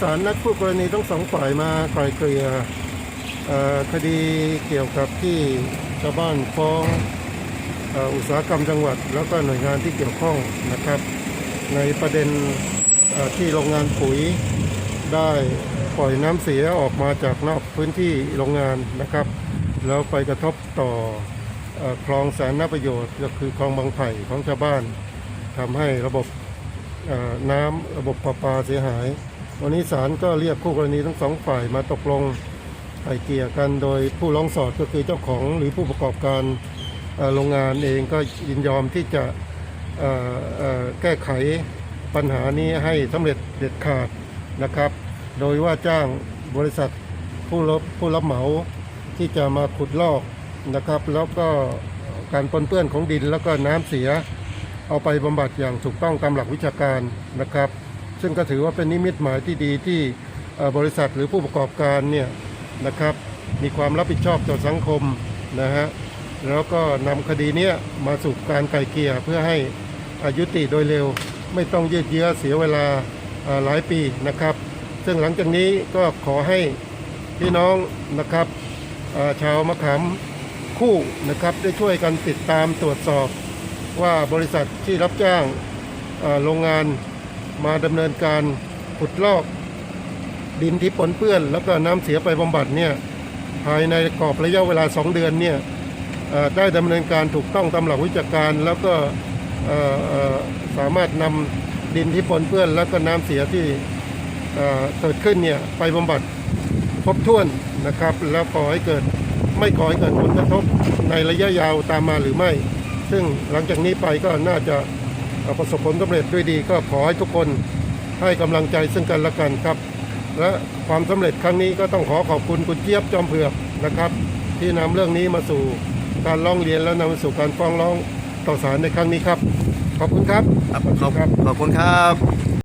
ศาลนัดคู่กรณีทั้งสองฝ่ายมาไกล่เกลี่ยคดีเกี่ยวกับที่ชาวบ้านฟ้องอ,อุตสาหกรรมจังหวัด แล้วก็หน่วยงานที่เกี่ยวข้องนะครับ ในประเด็นที่โรงงานปุ๋ยได้ปล่อยน้ำเสียออกมาจากนอกพื้นที่โรงงานนะครับ แล้วไปกระทบต่ออคลองสาธารณประโยชน์ก็คือคลองบางไผ่ของชาวบ้านทำให้ระบบน้ำระบบประปาเสียหาย วันนี้ศาลก็เรียกคู่กรณีทั้งสองฝ่ายมาตกลงไกล่เกี่ยกันโดยผู้ร้องสอดก็คือเจ้าของหรือผู้ประกอบการโรงงานเองก็ยินยอมที่จะแก้ไขปัญหานี้ให้สำเร็จเด็ดขาดนะครับ โดยว่าจ้างบริษัทผู้รับผู้รับเหมาที่จะมาขุดลอกนะครับ แล้วก็การปนเปื้อนของดินแล้วก็น้ำเสีย เอาไปบำบัดอย่างถูกต้องตามหลักวิชาการนะครับ ซึ่งก็ถือว่าเป็นนิมิตหมายที่ดีที่บริษัทหรือผู้ประกอบการเนี่ยนะครับ มีความรับผิดชอบต่อสังคมนะฮะแล้วก็นำคดีเนี้ยมาสู่การไกลเกลี่ยเพื่อให้อายุติโดยเร็ว ไม่ต้องยืดเยื้อเสียเวลาหลายปีนะครับ ซึ่งหลังจากนี้ก็ขอให้พี่น้องนะครับชาวมะขามคู่นะครับได้ช่วยกันติดตามตรวจสอบว่าบริษัทที่รับจ้างโรงงาน มาดำเนินการขุดลอกดินที่ปนเปื้อน แล้วก็น้ำเสียไปบำบัดเนี่ยภายในกรอบระยะเวลา 2 เดือนเนี่ยได้ดำเนินการถูกต้องตามหลักวิชาการ แล้วก็สามารถนำดินที่ปนเปื้อน แล้วก็น้ำเสียที่เกิดขึ้นเนี่ยไปบำบัดครบถ้วนนะครับ แล้วก่อให้เกิดไม่ก่อให้เกิดผลกระทบในระยะยาวตามมาหรือไม่ ซึ่งหลังจากนี้ไปก็น่าจะ ประสบผลสำเร็จด้วยดีก็ขอให้ทุกคนให้กำลังใจซึ่งกันและกันครับ และความสำเร็จครั้งนี้ก็ต้องขอขอบคุณคุณเจี๊ยบจอมเผือกนะครับ ที่นำเรื่องนี้มาสู่การร้องเรียนแล้วนำมาสู่การฟ้องร้องต่อศาลในครั้งนี้ครับ ขอบคุณครับขอบสวัสขดีอบครับขอบคุณครับ